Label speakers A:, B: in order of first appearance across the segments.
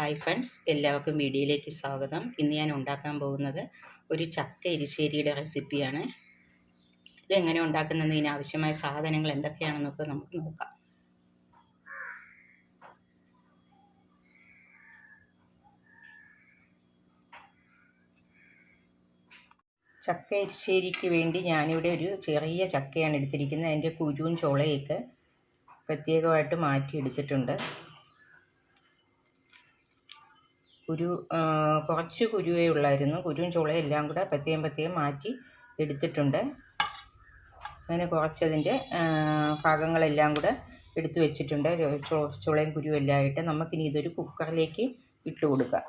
A: Hi friends എല്ലാവർക്കും വീഡിയോയിലേക്ക് സ്വാഗതം. ഇന്ന് ഞാൻ ഉണ്ടാക്കാൻ പോകുന്നത് ഒരു ചക്ക എരിശ്ശേരിയുടെ റെസിപ്പിയാണ്. ഇതെങ്ങനെ ഉണ്ടാക്കുന്നതിന് ആവശ്യമായ സാധനങ്ങൾ എന്തൊക്കെയാണെന്നൊക്കെ നമുക്ക് നോക്കാം. ചക്ക എരിശ്ശേരിക്ക് വേണ്ടി ഞാനിവിടെ ഒരു ചെറിയ ചക്കയാണ് എടുത്തിരിക്കുന്നത്. അതിന്റെ കുരുവും ചുളയൊക്കെ പ്രത്യേകമായിട്ട് മാറ്റി എടുത്തിട്ടുണ്ട് കുരു കുറച്ച് കുരുവേ ഉള്ളായിരുന്നു. കുരുവും ചുളയും എല്ലാം കൂടെ പ്രത്യേകം പ്രത്യേകം മാറ്റി എടുത്തിട്ടുണ്ട്. അങ്ങനെ കുറച്ചതിന്റെ ഭാഗങ്ങളെല്ലാം കൂടെ എടുത്തു വെച്ചിട്ടുണ്ട്. ചുളയും കുരുവും എല്ലാം ആയിട്ട്. നമുക്കിനി ഇതൊരു കുക്കറിലേക്ക് ഇട്ട് കൊടുക്കാം.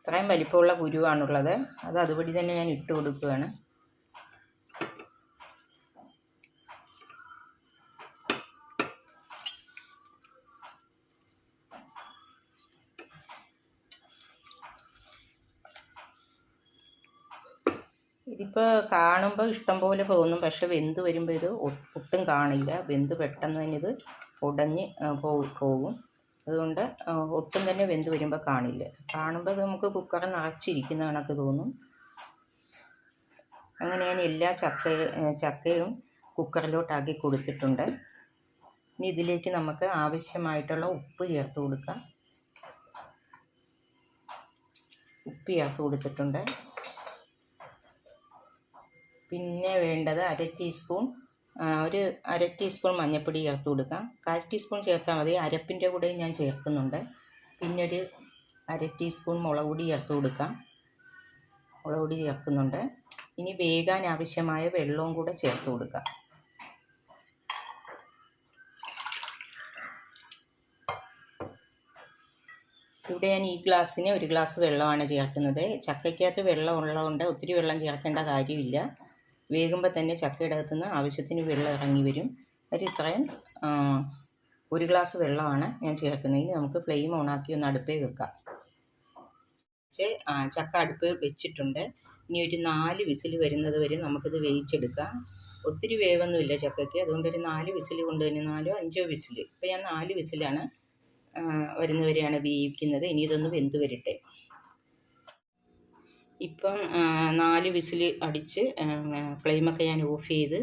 A: ഇത്രയും വലിപ്പമുള്ള കുരുവാണുള്ളത്. അത് അതുപടി തന്നെ ഞാൻ ഇട്ട് കൊടുക്കുകയാണ്. ഇതിപ്പോൾ കാണുമ്പോൾ ഇഷ്ടം പോലെ തോന്നും. പക്ഷെ വെന്ത് വരുമ്പോൾ ഇത് ഒട്ടും കാണില്ല. വെന്ത് പെട്ടെന്ന് തന്നെ ഇത് ഉടഞ്ഞ് പോകും അതുകൊണ്ട് ഒട്ടും തന്നെ വെന്ത് വരുമ്പോൾ കാണില്ല. കാണുമ്പോൾ നമുക്ക് കുക്കർ നിറച്ചിരിക്കുന്ന കണക്ക് തോന്നും. അങ്ങനെ ഞാൻ എല്ലാ ചക്ക ചക്കയും കുക്കറിലോട്ടാക്കി കൊടുത്തിട്ടുണ്ട്. ഇനി ഇതിലേക്ക് നമുക്ക് ആവശ്യമായിട്ടുള്ള ഉപ്പ് ചേർത്ത് കൊടുക്കാം. ഉപ്പ് ചേർത്ത് കൊടുത്തിട്ടുണ്ട്. പിന്നെ വേണ്ടത് അര ടീസ്പൂൺ ഒരു അര ടീസ്പൂൺ മഞ്ഞൾപ്പൊടി ചേർത്ത് കൊടുക്കാം കാൽ ടീസ്പൂൺ ചേർത്താൽ മതി. അരപ്പിന്റെ കൂടെ ഞാൻ ചേർക്കുന്നുണ്ട്. പിന്നെ ഒരു അര ടീസ്പൂൺ മുളക് പൊടി ചേർത്ത് കൊടുക്കാം മുളക് പൊടി ചേർക്കുന്നുണ്ട്. ഇനി വേകാൻ ആവശ്യമായ വെള്ളവും കൂടെ ചേർത്ത് കൊടുക്കാം ഇവിടെ ഞാൻ ഈ ഗ്ലാസ്സിന് ഒരു ഗ്ലാസ് വെള്ളമാണ് ചേർക്കുന്നത്. ചക്കയ്ക്കകത്ത് വെള്ളം ഉള്ളതുകൊണ്ട് ഒത്തിരി വെള്ളം ചേർക്കേണ്ട കാര്യമില്ല. വേകുമ്പോൾ തന്നെ ചക്കയുടെ അകത്തു നിന്ന് ആവശ്യത്തിന് വെള്ളം ഇറങ്ങി വരും. ഒരു ഇത്രയും ഒരു ഗ്ലാസ് വെള്ളമാണ് ഞാൻ ചേർക്കുന്നത്. ഇനി നമുക്ക് ഫ്ലെയിം ഓണാക്കി ഒന്ന് അടുപ്പേ വെക്കാം. ചക്ക അടുപ്പ് വെച്ചിട്ടുണ്ട്. ഇനി ഒരു നാല് വിസിൽ വരുന്നത് വരെ നമുക്കിത് വേവിച്ചെടുക്കാം. ഒത്തിരി വേവൊന്നുമില്ല ചക്കയ്ക്ക്. അതുകൊണ്ട് ഒരു നാല് വിസിൽ കൊണ്ട് തന്നെ നാലോ അഞ്ചോ വിസിൽ ഇപ്പോൾ ഞാൻ നാല് വിസിലാണ് വരുന്നവരെയാണ് വേവിക്കുന്നത്. ഇനി ഇതൊന്ന് വെന്ത് വരട്ടെ. ഇപ്പം നാല് വിസിൽ അടിച്ച് ഫ്ലെയിമൊക്കെ ഞാൻ ഓഫ് ചെയ്ത്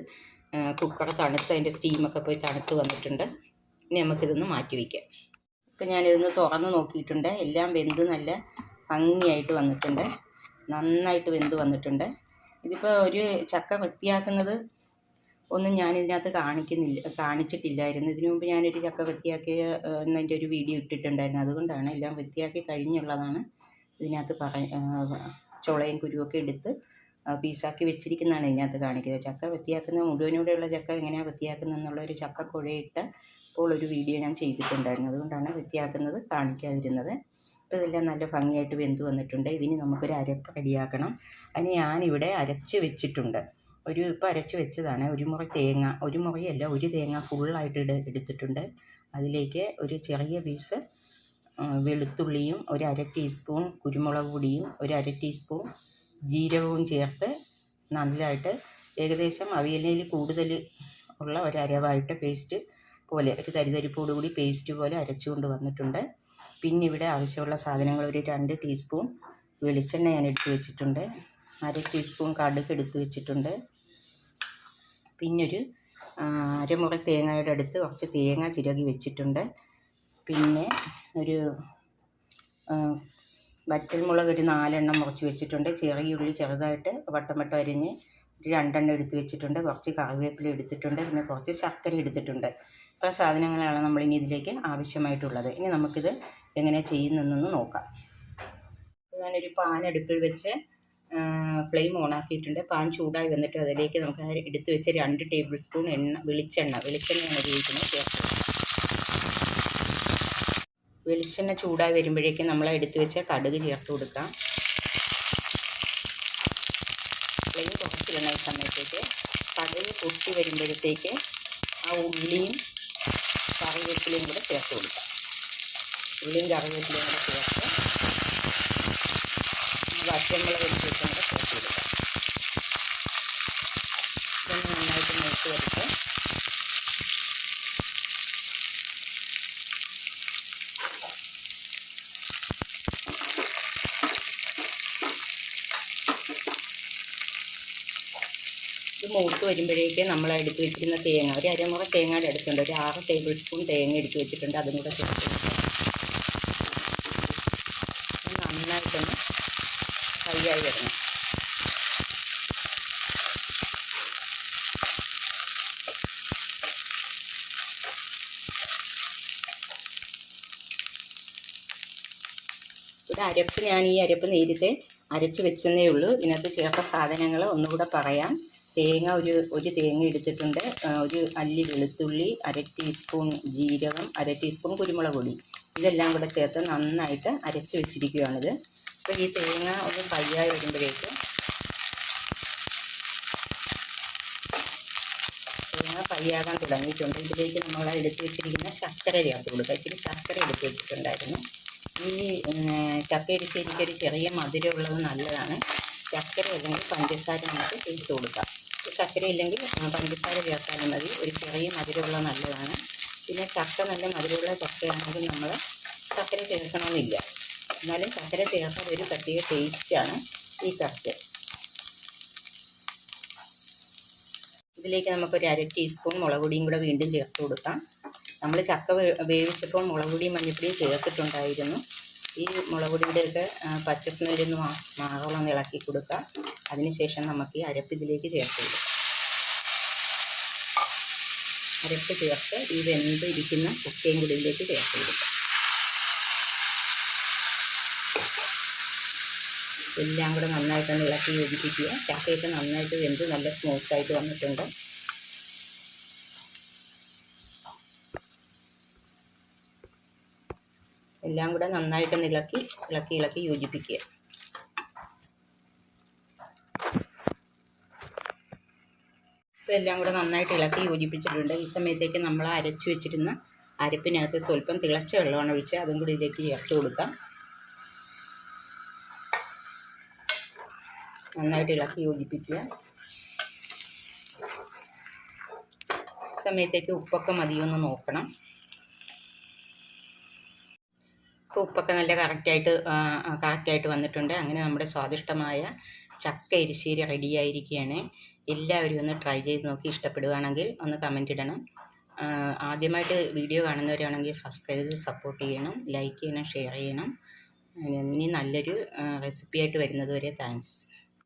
A: കുക്കർ തണുത്ത് അതിന്റെ സ്റ്റീമൊക്കെ പോയി തണുത്ത് വന്നിട്ടുണ്ട്. ഇനി നമുക്കിതൊന്ന് മാറ്റി വയ്ക്കാം ഇപ്പം ഞാനിതൊന്ന് തുറന്ന് നോക്കിയിട്ടുണ്ട്. എല്ലാം വെന്ത് നല്ല ഭംഗിയായിട്ട് വന്നിട്ടുണ്ട്. നന്നായിട്ട് വെന്ത് വന്നിട്ടുണ്ട്. ഇതിപ്പോൾ ഒരു ചക്ക വൃത്തിയാക്കുന്നത് ഒന്നും ഞാൻ ഇതിനകത്ത് കാണിക്കുന്നില്ല കാണിച്ചിട്ടില്ലായിരുന്നു. ഇതിനു മുമ്പ് ഞാനൊരു ചക്ക വൃത്തിയാക്കിയ എന്നതിന്റെ ഒരു വീഡിയോ ഇട്ടിട്ടുണ്ടായിരുന്നു. അതുകൊണ്ടാണ് എല്ലാം വൃത്തിയാക്കി കഴിഞ്ഞുള്ളതാണ് ഇതിനകത്ത് പറ ചുളയും കുരുവൊക്കെ എടുത്ത് പീസാക്കി വെച്ചിരിക്കുന്നതാണ് ഇതിനകത്ത് കാണിക്കുന്നത്. ചക്ക വൃത്തിയാക്കുന്ന മുഴുവനൂടെയുള്ള ചക്ക എങ്ങനെയാണ് വൃത്തിയാക്കുന്നത് എന്നുള്ള ഒരു ചക്ക കുഴയിട്ട ഇപ്പോൾ ഒരു വീഡിയോ ഞാൻ ചെയ്തിട്ടുണ്ടായിരുന്നു. അതുകൊണ്ടാണ് വൃത്തിയാക്കുന്നത് കാണിക്കാതിരുന്നത്. ഇപ്പോൾ ഇതെല്ലാം നല്ല ഭംഗിയായിട്ട് വെന്ത് വന്നിട്ടുണ്ട്. ഇതിന് നമുക്കൊരു അരപ്പ് റെഡിയാക്കണം. അതിന് ഞാനിവിടെ അരച്ച് വെച്ചിട്ടുണ്ട്. ഒരു ഇപ്പോൾ അരച്ച് വെച്ചതാണ്. ഒരു മുറി തേങ്ങ ഒരു മുറിയല്ല ഒരു തേങ്ങ ഫുള്ളായിട്ട് എടുത്തിട്ടുണ്ട്. അതിലേക്ക് ഒരു ചെറിയ പീസ് വെളുത്തുള്ളിയും ഒരു അര ടീസ്പൂൺ കുരുമുളക് പൊടിയും ഒരു അര ടീസ്പൂൺ ജീരകവും ചേർത്ത് നല്ലതായിട്ട് ഏകദേശം അവിയലിൽ കൂടുതൽ ഉള്ള ഒരു അരവായിട്ട് പേസ്റ്റ് പോലെ ഒരു തരിതരിപ്പോടുകൂടി പേസ്റ്റ് പോലെ അരച്ചുകൊണ്ട് വന്നിട്ടുണ്ട്. പിന്നെ ഇവിടെ ആവശ്യമുള്ള സാധനങ്ങൾ ഒരു രണ്ട് ടീസ്പൂൺ വെളിച്ചെണ്ണ ഞാൻ എടുത്ത് വെച്ചിട്ടുണ്ട്. അര ടീസ്പൂൺ കടുക് എടുത്ത് വെച്ചിട്ടുണ്ട്. പിന്നൊരു അരമുറി തേങ്ങയുടെ അടുത്ത് കുറച്ച് തേങ്ങ ചിരകി വെച്ചിട്ടുണ്ട്. പിന്നെ ഒരു വറ്റൽമുളക് ഒരു നാലെണ്ണം മുറിച്ച് വെച്ചിട്ടുണ്ട്. ചെറിയ ഉള്ളി ചെറുതായിട്ട് വട്ടം വട്ടം അരിഞ്ഞ് രണ്ടെണ്ണം എടുത്ത് വെച്ചിട്ടുണ്ട്. കുറച്ച് കറിവേപ്പില എടുത്തിട്ടുണ്ട്. പിന്നെ കുറച്ച് ശർക്കര എടുത്തിട്ടുണ്ട്. ഇത്ര സാധനങ്ങളാണ് നമ്മളിനി ഇതിലേക്ക് ആവശ്യമായിട്ടുള്ളത്. ഇനി നമുക്കിത് എങ്ങനെ ചെയ്യുന്നതെന്ന് നോക്കാം. ഞാനൊരു പാൻ അടുപ്പിൽ വെച്ച് ഫ്ലെയിം ഓണാക്കിയിട്ടുണ്ട് പാൻ ചൂടായി വന്നിട്ട് അതിലേക്ക് നമുക്ക് എടുത്ത് വെച്ച് രണ്ട് ടേബിൾ സ്പൂൺ എണ്ണ വെളിച്ചെണ്ണ. വെളിച്ചെണ്ണയാണ് ഉപയോഗിക്കുന്നത്. ചേർത്ത് വെളിച്ചെണ്ണ ചൂടായി വരുമ്പോഴേക്കും നമ്മൾ എടുത്ത് വെച്ച കടുക് ചേർത്ത് കൊടുക്കാം. ഫ്ലെയിം കുറച്ചിടണം സമയത്തേക്ക് കടുക് പൊട്ടി വരുമ്പോഴത്തേക്ക് ആ ഉള്ളിയും കറിവേപ്പിലയും കൂടെ ചേർത്ത് കൊടുക്കാം. ഉള്ളിയും കറിവേപ്പിലയും കൂടെ ചേർത്ത് വറ്റമുളക് എടുത്തിട്ടും കൂടെ ചേർത്ത് കൊടുക്കാം ഇതൊന്ന് നന്നായിട്ട് മൂത്ത് വരട്ടെ ഇത് മൂത്ത് വരുമ്പോഴേക്ക് നമ്മൾ എടുത്ത് വെച്ചിരുന്ന തേങ്ങ ഒരു അരമുറ തേങ്ങയുടെ എടുത്തുണ്ട് ഒരു ആറ് ടേബിൾ സ്പൂൺ തേങ്ങ എടുത്ത് വെച്ചിട്ടുണ്ട്. അതും കൂടെ ചേർത്ത്. ഇത് നന്നായിട്ടൊന്ന് കൈയായി വരണം. ഇവിടെ അരപ്പ് ഞാൻ ഈ അരപ്പ് നേരത്തെ അരച്ച് വെച്ചെന്നേ ഉള്ളൂ. ഇതിനകത്ത് ചേർത്ത സാധനങ്ങൾ ഒന്നുകൂടെ പറയാം. തേങ്ങ ഒരു ഒരു തേങ്ങ എടുത്തിട്ടുണ്ട്. ഒരു അല്ലി വെളുത്തുള്ളി അര ടീസ്പൂൺ ജീരകം അര ടീസ്പൂൺ കുരുമുളക് പൊടി. ഇതെല്ലാം കൂടെ ചേർത്ത് നന്നായിട്ട് അരച്ച് വെച്ചിരിക്കുകയാണിത്. അപ്പോൾ ഈ തേങ്ങ ഒന്ന് കയ്യായി വരുമ്പോഴേക്ക് തേങ്ങ ഫ്രൈയാകാൻ തുടങ്ങിയിട്ടുണ്ട്. ഇതിലേക്ക് നമ്മൾ എടുത്ത് വെച്ചിരിക്കുന്ന ശർക്കര ചേർത്ത് കൊടുക്കുക. ഇച്ചിരി ശർക്കര എടുത്ത് വെച്ചിട്ടുണ്ടായിരുന്നു. ഈ ചക്ക എരിശ്ശേരിക്ക് ഒരു ചെറിയ മധുരമുള്ളത് നല്ലതാണ്. ചക്കര അല്ലെങ്കിൽ പഞ്ചസാര നമുക്ക് ചേർത്ത് കൊടുക്കാം ചക്കര ഇല്ലെങ്കിൽ പഞ്ചസാര ചേർത്താലും മതി. ഒരു ചെറിയ മധുരമുള്ള നല്ലതാണ്. പിന്നെ ചക്ക നല്ല മധുരമുള്ള ചക്കയാണെങ്കിൽ നമ്മൾ ചക്കര ചേർക്കണമെന്നില്ല. എന്നാലും ചക്കര ചേർത്താൽ ഒരു പ്രത്യേക ടേസ്റ്റാണ് ഈ ചക്ക. ഇതിലേക്ക് നമുക്കൊരു അര ടീസ്പൂൺ മുളക് പൊടിയും കൂടെ വീണ്ടും ചേർത്ത് കൊടുക്കാം. നമ്മൾ ചക്ക വേവിച്ചപ്പോൾ മുളക് പൊടിയും മഞ്ഞൾപ്പൊടിയും ചേർത്തിട്ടുണ്ടായിരുന്നു. ഈ മുളക് പൊടിയുടെയൊക്കെ പച്ച സ്മെല്ലൊന്ന് മാറോളം ഇളക്കി കൊടുക്കാം. അതിനുശേഷം നമുക്ക് ഈ അരപ്പ് ഇതിലേക്ക് ചേർത്ത് കൊടുക്കാം. അരപ്പ് ചേർത്ത് ഈ വെന്ത് ഇരിക്കുന്ന കുക്കയും കൂടി ഇതിലേക്ക് ചേർത്ത് കൊടുക്കാം. എല്ലാം കൂടെ നന്നായിട്ടൊന്ന് ഇളക്കി യോജിപ്പിക്കുക. ചക്കയൊക്കെ നന്നായിട്ട് വെന്ത് നല്ല സ്മൂത്തായിട്ട് വന്നിട്ടുണ്ട്. എല്ലാം കൂടെ നന്നായിട്ടൊന്ന് ഇളക്കി ഇളക്കി ഇളക്കി യോജിപ്പിക്കുക. ഇപ്പോൾ എല്ലാം കൂടെ നന്നായിട്ട് ഇളക്കി യോജിപ്പിച്ചിട്ടുണ്ട്. ഈ സമയത്തേക്ക് നമ്മൾ അരച്ച് വെച്ചിരുന്ന അരപ്പിനകത്ത് സ്വല്പം തിളച്ച വെള്ളമാണ് ഒഴിച്ച് അതും കൂടി ഇതിലേക്ക് ചേർത്ത് കൊടുക്കാം. നന്നായിട്ട് ഇളക്കി യോജിപ്പിക്കുക. സമയത്തേക്ക് ഉപ്പൊക്കെ മതിയൊന്ന് നോക്കണം. ഉപ്പൊക്കെ നല്ല കറക്റ്റായിട്ട് കറക്റ്റായിട്ട് വന്നിട്ടുണ്ട്. അങ്ങനെ നമ്മുടെ സ്വാദിഷ്ടമായ ചക്ക എരിശ്ശേരി റെഡിയായിരിക്കുകയാണ് എല്ലാവരും ഒന്ന് ട്രൈ ചെയ്ത് നോക്കി ഇഷ്ടപ്പെടുകയാണെങ്കിൽ ഒന്ന് കമന്റ് ഇടണം. ആദ്യമായിട്ട് വീഡിയോ കാണുന്നവരാണെങ്കിൽ സബ്സ്ക്രൈബ് ചെയ്ത് സപ്പോർട്ട് ചെയ്യണം ലൈക്ക് ചെയ്യണം ഷെയർ ചെയ്യണം. ഇനി നല്ലൊരു റെസിപ്പിയായിട്ട് വരുന്നത് വരെ താങ്ക്സ്